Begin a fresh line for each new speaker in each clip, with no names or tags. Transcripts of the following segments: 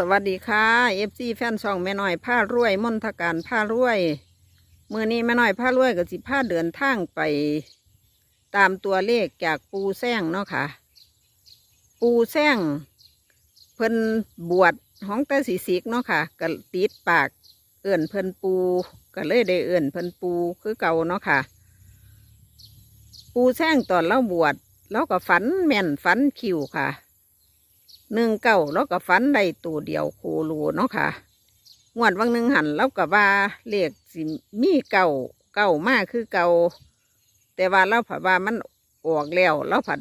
สวัสดีค่ะเอฟซีแฟนช่องแม่น้อยผ้ารวยมนทการผ้ารวยมือนี้แม่น้อยผ้ารวยกับสิผ้าเดินทางไป ตามตัวเลขจากปูแซงเนาะค่ะ ปูแซงเพิ่นบวชห้องแต่สีสิกเนาะค่ะก็ติดปากเอื่นเพิ่นปูก็เลยได้เอื่นเพิ่นปูคือเก่าเนาะค่ะ ปูแซงตอนเล่าบวชเราก็ฝันแม่นฝันคิวค่ะ หนึ่งเก้าแล้วก็ฝันได้ตัวเดียวโคโลเนาะค่ะงวดวังหนึ่งหันแล้วก็ว่าเลขสิมีเก่าเก่ามากคือเก่าแต่ว่าเราผัดว่ามันออกแล้วเราผัด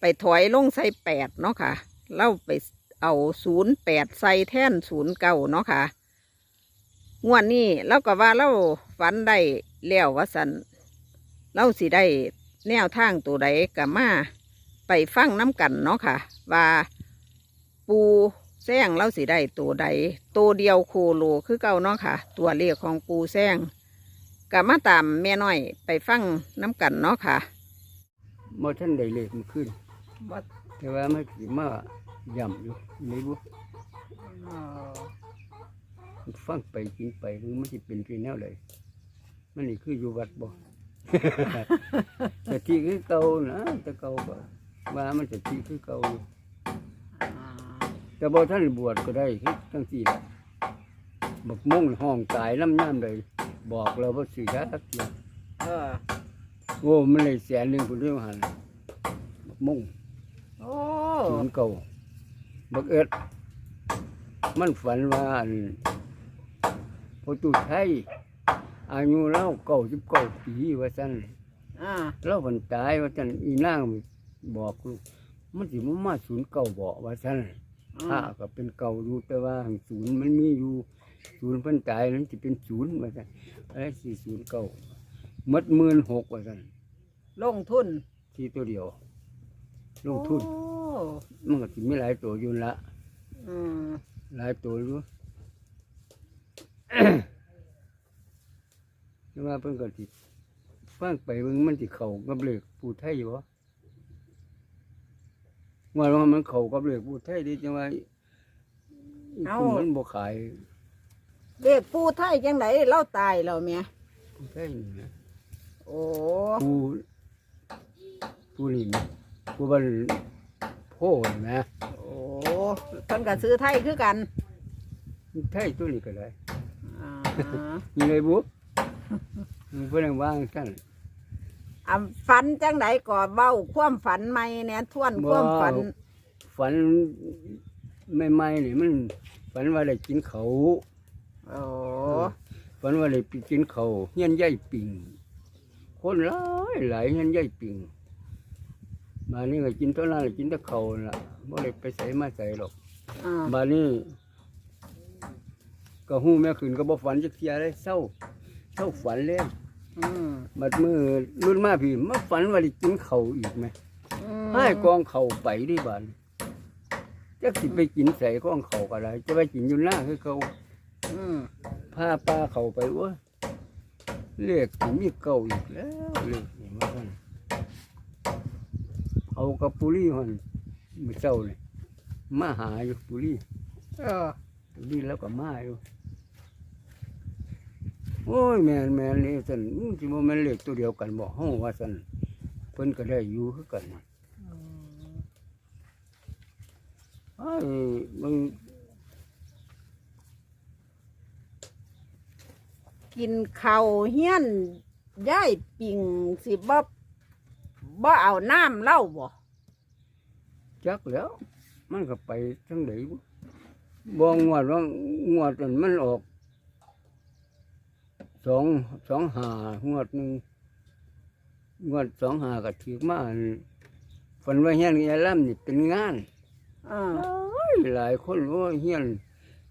ไปถอยลงใส่แปดเนาะค่ะ เราไปเอาศูนย์แปดใส่แท่นศูนย์เก่าเนาะค่ะงวดนี้เราก็ว่าเราฝันได้แล้วว่าสันเราสิได้แนวทางตัวใดกับมาไปฟังน้ำกันเนาะค่ะ ว่า ปูแซงเราสิได้ตัวใดตัวเดียวโคโลคือเก่าเนาะค่ะ ตัวเลขของปูแซงกับมาตามแม่น้อยไปฟังน้ำกันเนาะค่ะ
บ่ท่านได้เลขมันขึ้นแต่ว่ามันสิมาย่ำอยู่ไม่รู้ฟังไปกินไปคือมันสิเป็นที่แนวเลยมันนี่คืออยู่วัดบ่แต่ที่คือเก่านะแต่เก่าก็ว่ามันจะที่คือเก่าอยู่ แต่บ่ท่านบวชก็ได้คือทั้งสี่แหละบักมุ่งห้องตายน้ำย่ำเลยบอกเราว่าสื่อยักเดียว
เออ
โอ้มันเลยแสนหนึ่งคนเดียวหันบักมุ่ง
โอ้
ศูนย์เก่าบักเอิดมันฝันว่าอันพอตุไทยอายุเล่าเก่าสิบเก้าปีว่าซั่น
อ่า
เล่าวันตายว่าซั่นอีนางบอกลูกมันสิมามาศูนย์เก่าบอกว่าซั่น ถ้าก็เป็นเก่าอยู่แต่ว่าหั่งศูนย์มันมีอยู่ศูนย์เพิ่นตายนั้นสิเป็นศูนย์ว่าซั่นอะไรสี่ศูนย์เก่ามัดหมื่นหกว่าซั่น
ลงทุน
ที่ตัวเดียว ลงทุน
โอ้
มันก็สิมีหลายตัวอยู่ละ
อืม
หลายตัวอยู่ แต่ว่าเพิ่นก็สิฟังไปเบิ่งมันสิเข้ากับเลขผู้ไทยบ่ ว่าว่ามันเข้ากับเลขผู้ไทยดีจังว่าอีคุมันบ่ขาย
เลขปูไทยจังไดเราตายแล้วเมีย
ผู้ไทยนี่นะ
โอ้
ผู้ผู้นี่นะผู้บ้านโพนี่นะ
โอ้เพิ่นก็ซื้อไทยคือกัน
ผู้ไทยตัวนี้ก็ได้
อ่า
มีไงบุมันเพิ่นว่าจังซั่น
อ่าฝันจังไดก่อเบ้าความฝันใหม่เนี่ยทวนความฝัน
ฝันใหม่ๆนี่มันฝันว่าได้กินเขาว
โอ้
ฝันว่าได้ไปกินเขาวเฮียนใหญ่ปิ่งคนหลายหลายเฮียนใหญ่ปิ่งมานี่ก็กินเท่านั้นแหละกินแต่เขาวนั่นล่ะบ่ได้ไปใส่มาใส่หรอก
อ่า
มานี่ก็หู้แม่ขึ้นก็บ่ฝันจักเที่ยเลยเศร้าเศร้าฝันเลย
อืม
บัดมือรุ่นมาพี่มาฝันว่าได้กินเขาวอีกไหม
อืม
ให้กองเขาไปดิบานจักสิไปกินใส่กองเขาก็ได้จะไปกินอยู่หน้าคือเขา
อืม
พาปลาเขาไปเว่าเรียกสิมีเก่าอีกแล้วเรียกนี่มากันเอากับปุรีหันมือเจ้าเลยมาหาอยู่ปุรี
เออ
ปุรีแล้วก็มาอยู่ โอ้ยแม่นแม่นนี่สันอื้อสิบ่แม่นเลขตัวเดียวกันบอกห้องว่าสันเพิ่นก็ได้อยู่คือกันนะไอ้มึง
กินข้าวเฮียนย่ายปิ่งสิบ่บ่เอาน้ำเหล้าบ่
จักแล้ว มันก็ไปทั้งไหนบุบองวดว่างวดนั้นมันออก สองสองหางวดหนึ่งงวดสองหาก็ถือมาอันฝันว่าเฮียนอีล่ำนี่เป็นงาน
อ่า
หลายคนว่าเฮียน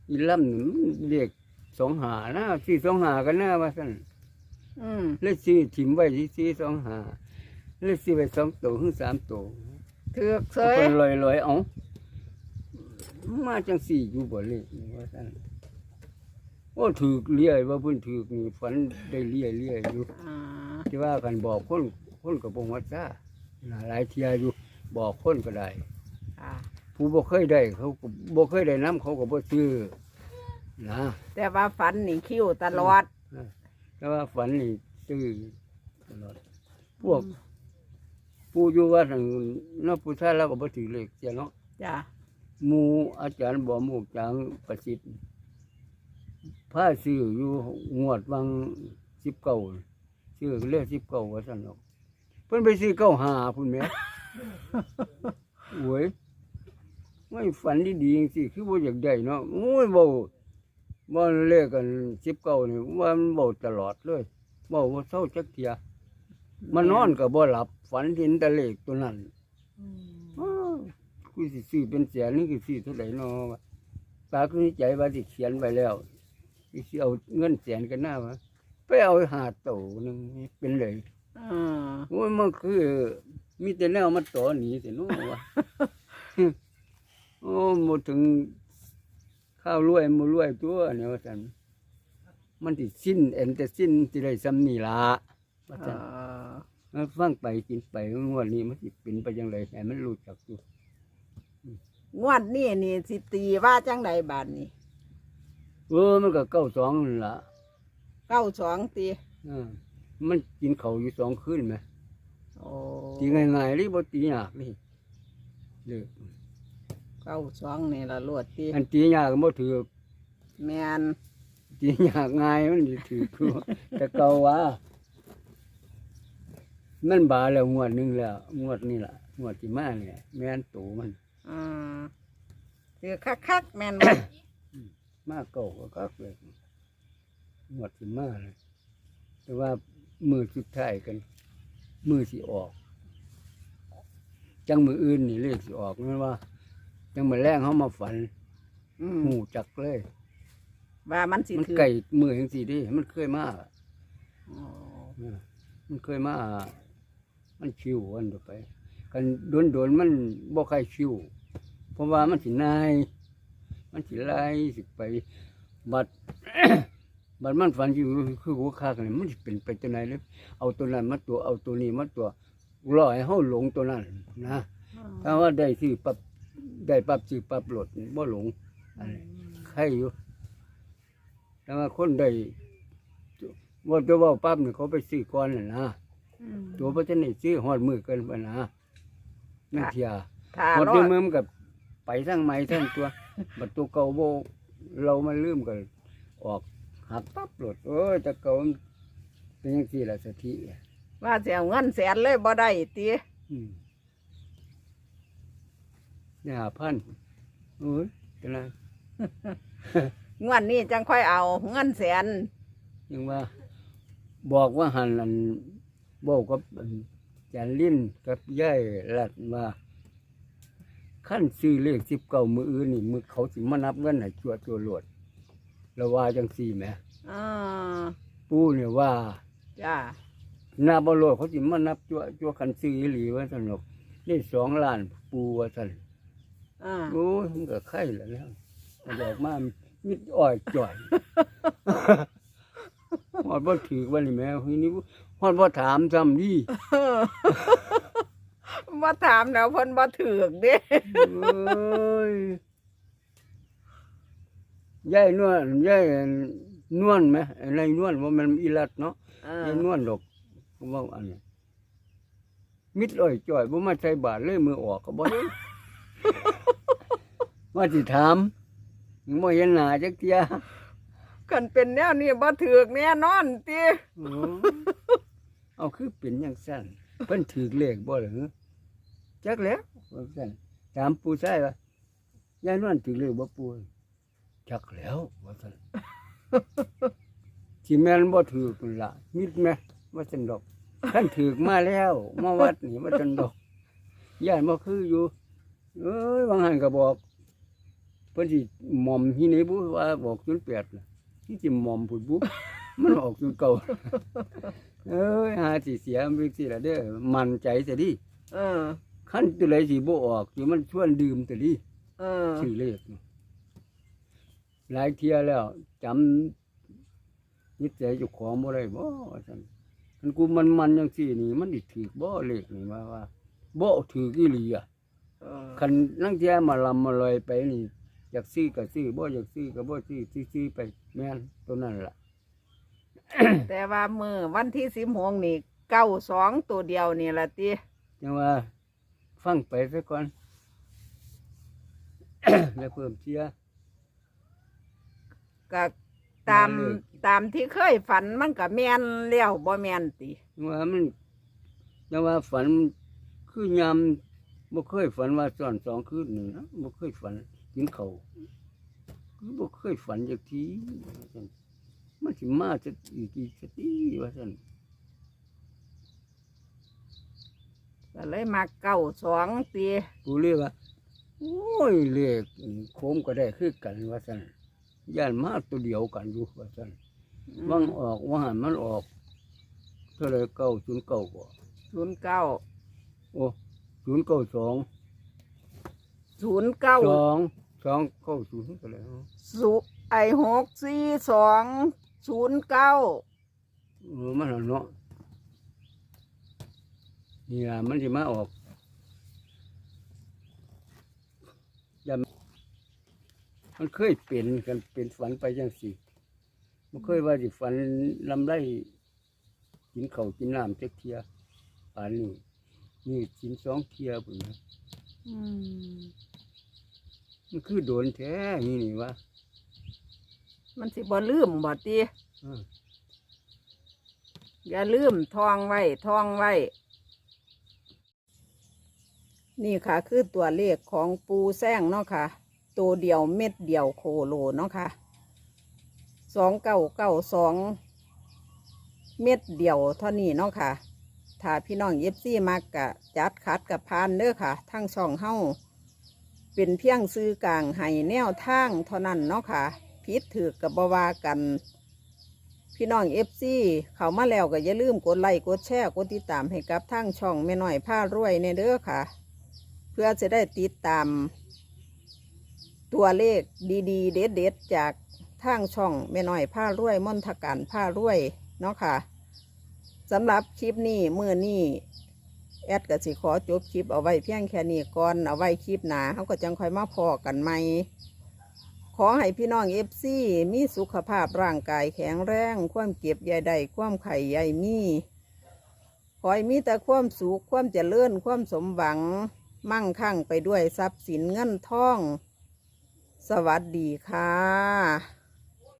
อีล่ำนี่มันเรียกสองหานะสี่สองหากันนะว่าสั่น
อืม
เลยสี่ถิ่มไว้ที่สี่สองหาเลยสี่ไว้สองตัวถึงสามตัว
ถือกเสย
เป็นลอยลอยๆเอามาจังสี่อยู่บ่เลยว่าซั่น โอ้ถือกเลี้ยว่าเพิ่นถือกนี่ฝันได้เลี้ยเลี้ยอยู่
อ่า
ที่ว่ากันบอกคนคนก็บ่ฮู้ว่าซ่าหลายเที่ยอยู่บอกคนก็ได้
อ่า
ผผู้บ่เคยได้ เขาก็บ่เคยได้น้ำเขาก็บ่ซื้อนะ
แต่ว่าฝันนี่คิ้วตลอด
แต่ว่าฝันนี่ซื้อตลอด พวก ผู้อยู่วัดนั่นเนาะผู้ชายเราก็บ่ถือเลขเสียเนาะ
จ้ะ
หมู่อาจารย์บ่หมู่จางประสิทธิ์ พาซื้ออยู่งวดวัง19ซื้อเลข19ว่าซั่นเนาะเพิ่นไปซื้อ95พุ่นแหมโอ้ยไม่ฝันดีๆจังซี่คือบ่อยากได้เนาะโอ้ยบ่บ่เลขกัน19นี่ว่ามันเว้าตลอดเลยเว้าบ่เศร้าจักเที่ยมานอนก็บ่หลับ ฝันเห็นแต่เลขตัวนั้นอ้าวกูสิซื้อเป็นแสนนี่คือซื้อเท่าไหร่นอวะตาคือในใจว่าสิเขียนไว้แล้ว สิเอาเงินแสนกันหน้าวะไปเอาหาโตหนึงเป็นเลย
อืม
โอ้ยมันคือ มีแต่แนวมาต่อหนีสิโน้วะ โอ้หมดถึงข้าวรวยหมรวยตัวเนี่ยว่าสันมันติสิ้นเอ็นแต่สิ้นที่ได้ซ้ำนี่ละว่า
เอ่
สัน
อ
มันฟังไปกินไปงวดนี้มันสิเป็นไปยังไงให้มันรู้จักอยู่
งวดนี้นี่สิตีว่าจังใดบาทนี่
เออมันก็เก้าสองนั่นละ
เก้าสองตี
อ่ามันกินเขาวอยู่สองคืนไหม
โอ้
ตีง่ายๆนี่บ่ตียากนี่เลย
เก้าสองนี่ละลวดตี
อันตียากก็บ่ถือ
แมน
ตียากง่ายมันสิถือคือ แต่เก่าว่ามันบาแล้วงวดหนึงแล้วงวดนี้ล่ะงวดที่มาเนี่ยแม่นตูมัน
อืมคือคักๆแมนบ่
มาเก่าก็คักเลยงวดที่มาเลยแต่ว่ามือสุดท้ายกัน มือสิออก จังมืออื่นนี่เลขสิออกนั่นว่า จังมือแรงเขามาฝัน
อืม
หูจักเลย
ว่ามันสิ
มัน
ถือ
ไก่มือจังสีดิมันเคยมา
โอ้
เออมันเคยมา มันชิวอันต่อไป กันโดนโดนๆมันบ่ใครชิว เพราะว่ามันสินาย มันสิไล่สิไป บัด บัดมันฝันอยู่คือหัวคากนี่มันสิเป็นไปตัวไหนเลยเอาตัวนั้นมาตัวเอาตัวนี้มาตัวรอให้เฮาหลงตัวนั้นนะถ้าว่าได้ซื้อปรับได้ปรับซื้อปรับลดนี่บ่หลงอันนี้ใครอยู่แต่ว่าคนได้ว่าตัวเว่าปั๊บนี่เขาไปซื้อก่อนน่ะนะ
อืม
ตัวพระเจ้านี่ซื้อหอดมือเกินไปนะนั่นเทีย
ถ้า
หอด
รอ
เดียว
ด
มือมันกับไปทั้งไม้ทั้งตัว บัดตัวเก่าโบเรามันลืมกันออกหักปั๊บหลดโอ้ยแต่เก่ามันเป็นยังสี่ละสถิ
ว่าสิเอาเงินแสนเลยบ่ได้ตี
อืมเนี่ยหาพันโอ้ยเป็นไร
งวดนี้จังค่อยเอา เงินแสน
ยังว่า บอกว่าหันอันบอกกับอันจานลิ้นกับย่ายลัดว่า ขั้นซื้อเลขสิบเก้ามืออื่นนี่มือเขาสิมานับเงินให้จัวตัวหลวดแล้วว่าจังสี่แหม
อ่า
ปู่เนี่ยว่า
จ้า
นาบโลดเขาสิมานับจัวจัวคันซื้ออีหลีว่าสนุกนี่สองล้านปูว่าสัน
อ่า
โอ้ยมันก็ไข่แล้วแล้วมันออกมามิดอ้อยจ่อยฮอดบ่ถือวันนี้แม่ทีนี้ฮอดบ่ถามซ้ำดี
บ่ถามแล้วเพิ่นบ่ถือกเด้
เอ้ยยายนวลยายนวลไหมไอ้นายนวลว่ามันอีลัดเนาะ
อ่า
ยายนวลดอกผมว่าอันนี้มิดอ้อยจ่อยบ่มาใส่บาทเลยมือออกก็บ่เห็นว่าสิถามยังบ่เห็นหน้าจักเที่ย
คันเป็นแนวนี้บ่ถือกแน่นอนติ
โอ้เอาคือเป็นจังซั่นเพิ่นถือเลขบ่เหรอ จักแล้วว่าซั่นถามปู่ชายว่ายายนวลถือเลขบ่ปู่จักแล้วว่าซั่นสิแม่นบ่ถือกนั่นล่ะมิดแม่ว่าซั่นดอกท่านถือกมาแล้วมาวัดนี่ว่าซั่นดอกยายบ่คืออยู่เอ้ยบางหันก็บอกเพิ่นสิหม่อมที่ไหนบุว่าบอกจุดแปดน่ะที่สิหม่อมผุดบุมันออกจุดเก่าเอ้ยหาสิเสียมันสิละเด้อมันใจแต่ดิ
เออ
ขั้นตัวไหนสิบ่ออกสิมันชวนดื่มแต่ดิ
เออ
ชื่อเลขน่ะหลายเที่ยแล้วจำนิสัยเจ้าของบ่ได้บ่ว่าซั่นคันกูมันมันจังซี่นี่ มันสิถือบ่เลขนี่ว่าว่าบ่ถืออีหลีอะ
เออ
คันลังเทียมาลำมาลอยไปนี่อยากซื้อก็ซื้อบ่อยากซื้อก็บ่ซื้อซื้อๆไปแม่นตัวนั้นล่ะ
แต่ว่ามือวันที่สิบหกนี่เก้าสองตัวเดียวนี่ละติ
จังว่า ฟังไปซะก่อน แล้วเพิ่มเชียร์
ก็ตาม
มาเลย
ตามที่เคยฝันมันก็แม่นแล้วบ่แม่นติ
จังว่ามันจังว่าฝันคือยามบ่เคยฝันว่าซ้อนสองคืนนี่นะบ่เคยฝันกินข้าวคือบ่เคยฝันจักทีว่าซั่นมันสิมาจะอีกกี่สติว่าซั่น
ก็เลยมาเก้าสองติ
กูเรียกว่าโอ้ยเลขโคมก็ได้คือกันว่าซั่นย่านมาตัวเดียวกันอยู่ว่าซั่นวังออกว่าหันมันออกเท่าไรเก้าศูนย์เก้าบ่
ศูนย์เก้า
โอ้ศูนย์เก้าสอง
ศูนย์เก้า
สองสองเก้าศูนย์ก็แล้ว
สุไอหกสี่สองศูนย์เก้า
เออมันเอาเนาะ นี่ล่ะมันสิมาออกอย่ามันเคยเป็นกันเป็นฝันไปจังสิมันเคยว่าสิฝันลำไรกินข้าวกินน้ำจักเทียป่านนี้นี่กินสองเทียปุ่นนะ
อืม
มันคือโดนแท้นี่นี่วะ
มันสิบ่ลืมบ่ติ
เออ
อย่าลืมทองไว้ทองไว้ นี่ค่ะ คือตัวเลขของปูแซงเนาะค่ะ ตัวเดียวเม็ดเดียวโคโลเนาะค่ะสองเก้าเก้าสองเม็ดเดียวเท่านี้เนาะค่ะ ถ้าพี่น้องเย็บซี่มากกะจัดคัดกับพานเด้อค่ะ ทั้งช่องเฮ้าเป็นเพียงซื้อกลางให้แนวทางเท่านั้นเนาะค่ะพิษถือกับบวากัน พี่น้องเอฟซีเขามาแล้วก็อย่าลืมกดไลค์กดแชร์กดติดตามให้กับทางช่องแม่น้อยผ้ารวยในเด้อค่ะ เพื่อจะได้ติดตาม ตัวเลขดีๆ เด็ดๆจากทางช่องแม่น้อยผ้ารวยม่อนทการผ้ารวยเนาะค่ะสำหรับคลิปนี้เมื่อนี้แอดก็สิขอจบคลิปเอาไว้เพียงแค่นี้ก่อนเอาไว้คลิปหนาเขาก็จังค่อยมาพอกันใหม่ขอให้พี่น้องเอฟซีมีสุขภาพร่างกายแข็งแรง ความเก็บใยใดความไข่ใยมี ขอให้มีแต่ความสุขความเจริญความสมหวัง มั่งคั่งไปด้วยทรัพย์สินเงินทอง สวัสดีค่ะ